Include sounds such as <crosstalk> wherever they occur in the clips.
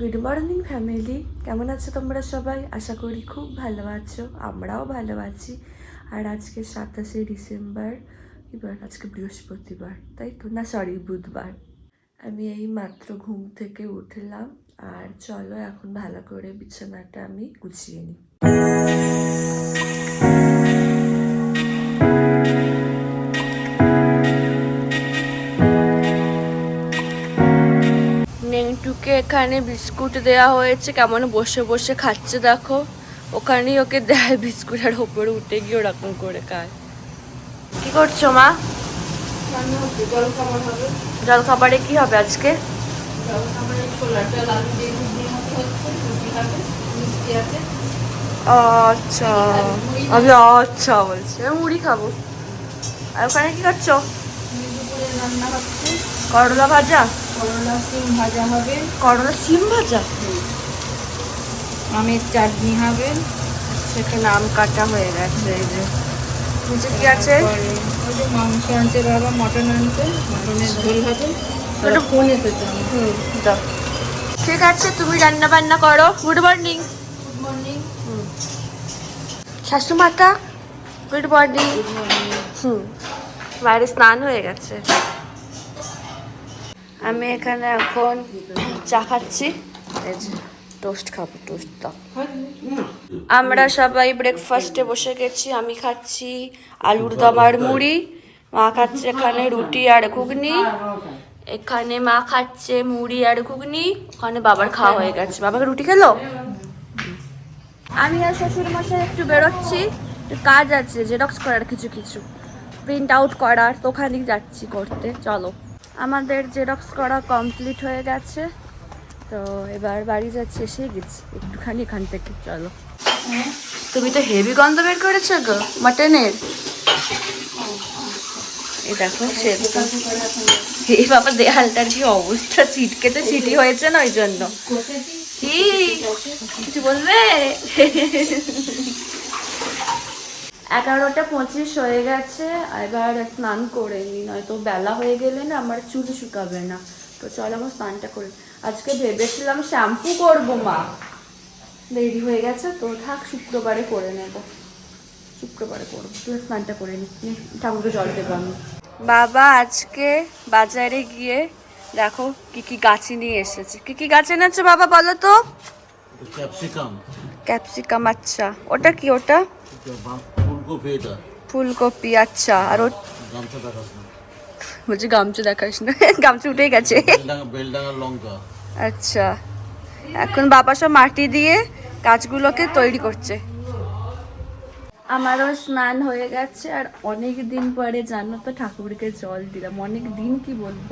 Good morning family কেমন আছো তোমরা সবাই? আশা করি খুব ভালো আছো, আমরাও ভালো আছি। আর আজকে সাতাশে ডিসেম্বর এবার আজকে বৃহস্পতিবার, তাই তো? না সরি বুধবার। আমি এই মাত্র ঘুম থেকে উঠলাম, আর চলো এখন ভালো করে বিছানাটা আমি গুছিয়ে নিই। নেংটুকে এখানে বিস্কুট দেয়া হয়েছে। কেমন বসে বসে খাচ্ছে দেখো। ওখানেই ওকে দেয় বিস্কুট আর ওপরে উঠে গিয়ে ওরকম করে খায়। কি করছ মা? জল খাবারে কি হবে আজকে? আচ্ছা। আমি আচ্ছা বলছি। আমি মুড়ি খাব। আর ওখানে কি করছ করলা ভাজা? করলা সিম ভাজা হবে। করলা সিম ভাজা? আমের চাটনি হবে। সেখানে আম কাটা হয়ে গেছে এই যে। নিচে কি আছে? ওই যে মাংস আনতে বাবা মটন আনতে মটনের ঝোল হবে। ওটা ফোন এসেছে। হুম ঠিক আছে তুমি রান্না বান্না করো গুড মর্নিং গুড মর্নিং শাশুমাতা গুড মর্নিং হুম বাইরে স্নান হয়ে গেছে। আমি এখানে এখন চা খাচ্ছি। টোস্ট খাব টোস্ট দাও। আমরা সবাই ব্রেকফাস্টে বসে গেছি, আমি খাচ্ছি আলুর দম আর মুড়ি, মা খাচ্ছে এখানে রুটি আর ঘুগনি, এখানে মা খাচ্ছে মুড়ি আর ঘুগনি, ওখানে বাবার খাওয়া হয়ে গেছে। বাবাকে রুটি খেলো? আমি আর শ্বশুর মশাই একটু বেরোচ্ছি কাজ আছে জেরক্স করার কিছু কিছু। প্রিন্ট আউট করার, তো ওখানেই যাচ্ছি করতে, চলো। আমাদের জেরক্স করা কমপ্লিট হয়ে গেছে। তো এবার বাড়ি যাচ্ছি এসে গেছি। একটুখানি এখান থেকে, চলো। তুমি তো হেভি গন্ধ বের করেছ গো, মাটনের। দেখো কি অবস্থা তো হয়েছে না ওই জন্য। কি কিছু বলবে? এগারোটা পঁচিশ হয়ে গেছে এবার স্নান করে নিই নয়তো বেলা হয়ে গেলে না আমার চুল শুকাবে না। তো চল আমার স্নানটা করে আজকে ভেবেছিলাম শ্যাম্পু করব মা। দেরি হয়ে গেছে তো থাক শুক্রবারে করে নেব। শুক্রবারে করব। তুই স্নানটা করে নি। নে, ঠাকুরকে জল দেবো আমি। বাবা আজকে বাজারে গিয়ে দেখো কি কি গাছি নিয়ে এসেছে। কি কি গাছ এনেছো বাবা বলো তো? ক্যাপসিকাম। ক্যাপসিকাম আচ্ছা। ওটা কি ওটা? ফুলকপি এটা। ফুলকপি আচ্ছা আর ও গামছা দেখাস না। বলছি গামছা দেখাস না। <laughs> গামছা উঠে গেছে। বেলডাঙ্গা বেলডাঙ্গার লঙ্কা। আচ্ছা এখন বাবা সব মাটি দিয়ে গাছগুলোকে তৈরি করছে। আমারও স্নান হয়ে গেছে আর অনেক দিন পরে জানো তো ঠাকুরকে জল দিলাম। অনেক দিন কি বলব?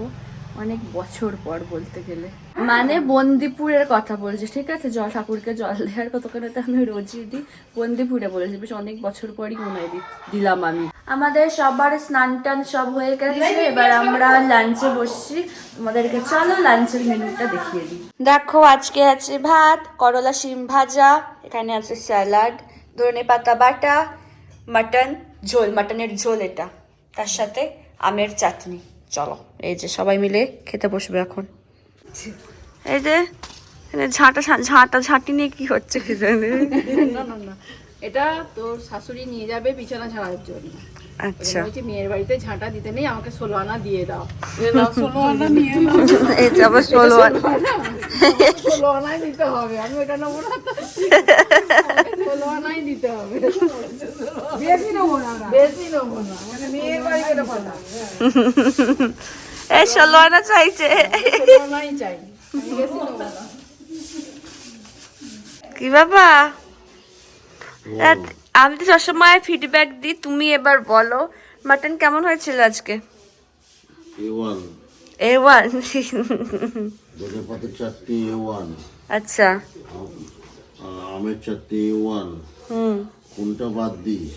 অনেক বছর পর বলতে গেলে। মানে বন্দিপুরের কথা বলছি ঠিক আছে? জল ঠাকুরকে জল দেওয়ার কতক্ষণে তো আমি রোজই দিই। বন্দিপুরে বলেছি, বেশ অনেক বছর পরই মনে হয় দিলাম আমি। আমাদের সবার স্নান টান সব হয়ে গেছে, এবার আমরা লাঞ্চে বসছি। তোমাদেরকে চলো লাঞ্চের মেনুটা দেখিয়ে দিই। দেখো, আজকে আছে ভাত, করলা শিম ভাজা, এখানে আছে স্যালাড, ধনে পাতা বাটা, মাটন, ঝোল, মাটনের ঝোল এটা। তার সাথে আমের চাটনি। চলো এই যে সবাই মিলে খেতে বসবে এখন। এই যে ঝাঁটা ঝাঁটা ঝাঁটি নিয়ে কি হচ্ছে না না না এটা তোর শাশুড়ি নিয়ে যাবে বিছানা ছাড়ার জন্য। আচ্ছা। বলছি মেয়ের বাড়িতে ঝাঁটা দিতে নেই আমাকে ষোলো আনা দিয়ে দাও। এ নাও, ষোলো আনা নিয়ে নাও <laughs> আবার ষোলো আনা। ষোলো আনাই দিতে হবে। আমি ওটা নেব না ষোলো আনাই দিতে হবে। বেশি নেব না বেশি নেব না। মানে মেয়ের বাড়ি কথা এই ষোলো আনা চাইছে। আনাই চাই। বেশি নেব না। কি বাবা? আমি তো সবসময় ফিডব্যাক দিই তুমি এবার বলো। মাটন কেমন হয়েছিল আজকে? A one A one chutney A one আচ্ছা। আমের চাটনি এ ওয়ান হুম। কোনটা বাদ দিস?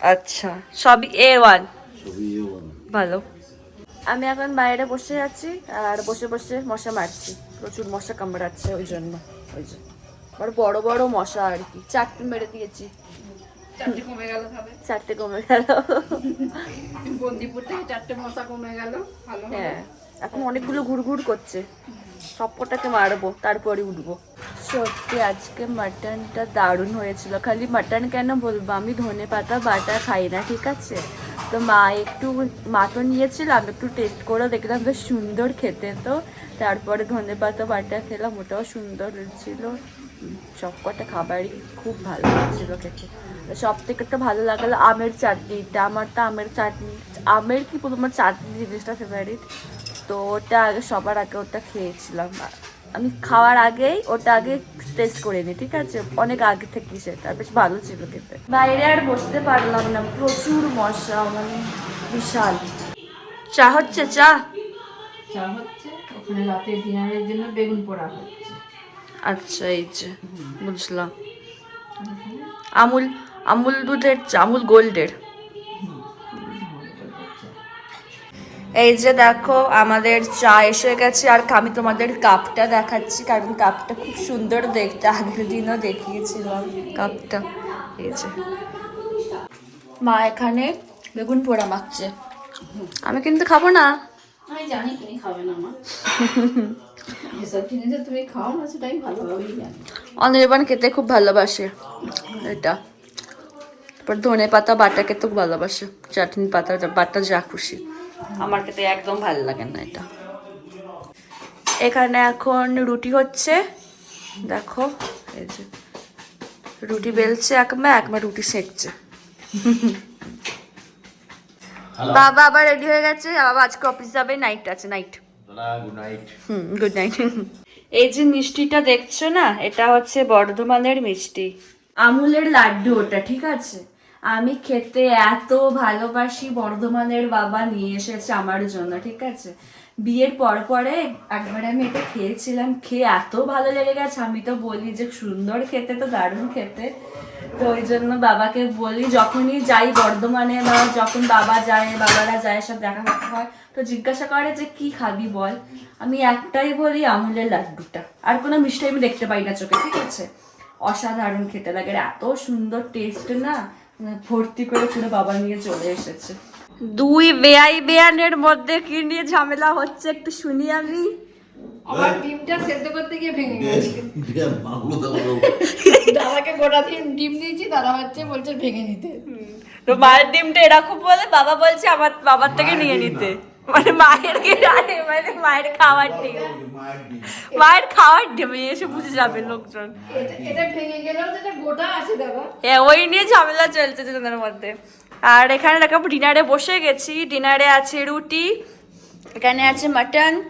আচ্ছা সবই এ ওয়ান সবই এ ওয়ান ভালো। আমি এখন বাইরে বসে আছি আর বসে বসে মশা মারছি। প্রচুর মশা কামড়াচ্ছে ওই জন্য ওই জন্য। আর বড় বড় মশা আর কি। চারটে মেরে দিয়েছি। চারটে কমে গেল চারটে কমে গেল। বন্দিপুর থেকে চারটে মশা কমে গেল। ভালো হ্যাঁ এখন অনেকগুলো ঘুরঘুর করছে। সবকটাকে মারবো তারপরে উঠবো। সত্যি আজকে মাটনটা দারুণ হয়েছিল। খালি মাটন কেন বলব? আমি ধনে পাতা বাটা খাই না ঠিক আছে? তো মা একটু মাতো নিয়েছিল আমি একটু টেস্ট করে দেখলাম বেশ সুন্দর খেতে তো। তারপরে ধনে পাতা বাটা খেলাম ওটাও সুন্দর ছিল। সব কটা খাবারই খুব ভালো লাগছিল খেতে। সব থেকে তো ভালো লাগল আমের চাটনিটা আমার তো আমের চাটনি। আমের কি আমার চাটনি জিনিসটা ফেভারিট তো ওটা আগে সবার আগে ওটা খেয়েছিলাম। আমি খাওয়ার আগেই ওটা আগে টেস্ট করে নিই, ঠিক আছে? অনেক আগে থেকে সেটা। বেশ ভালো ছিল খেতে। বাইরে আর বসতে পারলাম না। প্রচুর মশা মানে বিশাল। চা হচ্ছে? চা? চা হচ্ছে। ওখানে রাতের ডিনারের জন্য বেগুন পোড়া হচ্ছে। আচ্ছা এই যে, বুঝলাম। আমুল আমুল দুধের আমুল গোল্ডের। এই যে দেখো, আমাদের চা এসে গেছে, আর আমি তোমাদের কাপটা দেখাচ্ছি, কারণ কাপটা খুব সুন্দর দেখতে, আগের দিনও দেখিয়েছিলাম কাপটা। এই যে, মা এখানে বেগুন পোড়া মাখছে। আমি কিন্তু খাব না। আমি জানি তুমি খাবে না মা। যেসব জিনিস তুমি খাও না সেটা আমি ভালোভাবেই জানি অনির্বাণ খেতে খুব ভালোবাসে এটা। তারপর ধনে পাতা বাটা খেতে খুব ভালোবাসে চাটনি পাতা বাটা যা খুশি। আমার খেতে একদম ভালো লাগে না এটা। এখানে এখন রুটি হচ্ছে দেখো এই যে। রুটি বেলছে একমা একমা রুটি সেঁকছে। বাবা আবার রেডি হয়ে গেছে। বাবা আজকে অফিস যাবে নাইট আছে night good night hmm good night এই যে মিষ্টিটা দেখছ না এটা হচ্ছে বর্ধমানের মিষ্টি। আমুলের লাড্ডু ওটা ঠিক আছে? আমি খেতে এত ভালোবাসি বর্ধমানের বাবা নিয়ে এসেছে আমার জন্য ঠিক আছে? বিয়ের পর পরে একবার আমি এটা খেয়েছিলাম খেয়ে এত ভালো লেগে গেছে আমি তো বলি যে সুন্দর খেতে তো দারুণ খেতে। তো ওই জন্য বাবাকে বলি, যখনই যাই বর্ধমানে বা যখন বাবা যায়, বাবারা যায়, সব দেখা করতে হয়, তো জিজ্ঞাসা করে যে কি খাবি বল? আমি একটাই বলি আমুলের লাড্ডুটা। আর কোনো মিষ্টি আমি দেখতে পাই না চোখে, ঠিক আছে? অসাধারণ খেতে লাগে। এত সুন্দর টেস্ট না মানে ভর্তি করে পুরো বাবা নিয়ে চলে এসেছে। দুই বেআই বেয়ানের মধ্যে কি নিয়ে ঝামেলা হচ্ছে একটু শুনি আমি। আমার ডিমটা সেদ্ধ করতে গিয়ে ভেঙে গেছে। দাদাকে গোটা দিন ডিম দিয়েছি দাদা হচ্ছে বলছে ভেঙে নিতে। তো মায়ের ডিমটা এরকম বলে বাবা বলছে আমার বাবার থেকে নিয়ে নিতে। মানে মায়ের কি জানে মানে মায়ের খাওয়ার ডিম। মায়ের খাওয়ার ডিম এসে বুঝে যাবে লোকজন। এটা- এটা ভেঙে গেলেও যেটা গোটা আছে দাদা। হ্যাঁ ওই নিয়ে ঝামেলা চলছে দুজনের মধ্যে। আর এখানে দেখো ডিনারে বসে গেছি। ডিনারে আছে রুটি এখানে আছে মাটন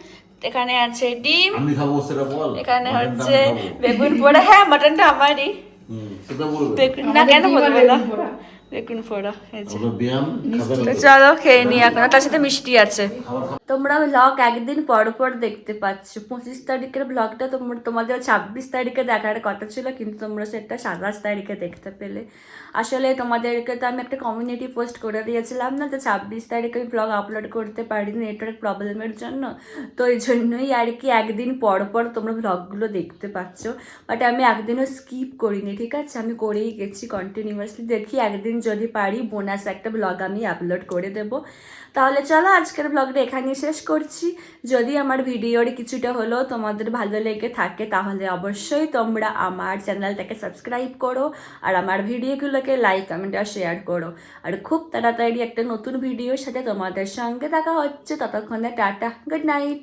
এখানে আছে ডিম আমি খাব সেটা বল। এখানে হচ্ছে বেগুন পোড়া। হ্যাঁ মাটনটা আমারই। হুম, সেটা বলবে। বেগুন না কেন বলব না বেগুন পোড়া। চলো খেয়ে নি এখন। তার সাথে মিষ্টি আছে। তোমরা ব্লগ একদিন পর পর দেখতে পাচ্ছ। পঁচিশ তারিখের ব্লগটা তোমরা তোমাদের ছাব্বিশ তারিখে দেখার কথা ছিল কিন্তু তোমরা সেটা সাতাশ তারিখে দেখতে পেলে। আসলে তোমাদেরকে তো আমি একটা কমিউনিটি পোস্ট করে দিয়েছিলাম না তো ছাব্বিশ তারিখে আমি ব্লগ আপলোড করতে পারিনি নেটওয়ার্ক প্রবলেমের জন্য। তো এই জন্যই আর কি একদিন পর পর তোমরা ব্লগগুলো দেখতে পাচ্ছ। বাট আমি একদিনও স্কিপ করিনি ঠিক আছে? আমি করেই গেছি কন্টিনিউয়াসলি দেখি একদিন যদি পারি বোনাস একটা ব্লগ আমি আপলোড করে দেবো। তাহলে চলো আজকের ব্লগটা এখানেই শেষ করছি। যদি আমার ভিডিওর কিছুটা হলেও তোমাদের ভালো লেগে থাকে তাহলে অবশ্যই তোমরা আমার চ্যানেলটাকে সাবস্ক্রাইব করো আর আমার ভিডিওগুলোকে লাইক কমেন্ট আর শেয়ার করো। আর খুব তাড়াতাড়ি একটা নতুন ভিডিওর সাথে তোমাদের সঙ্গে দেখা হচ্ছে। ততক্ষণে টাটা গুড নাইট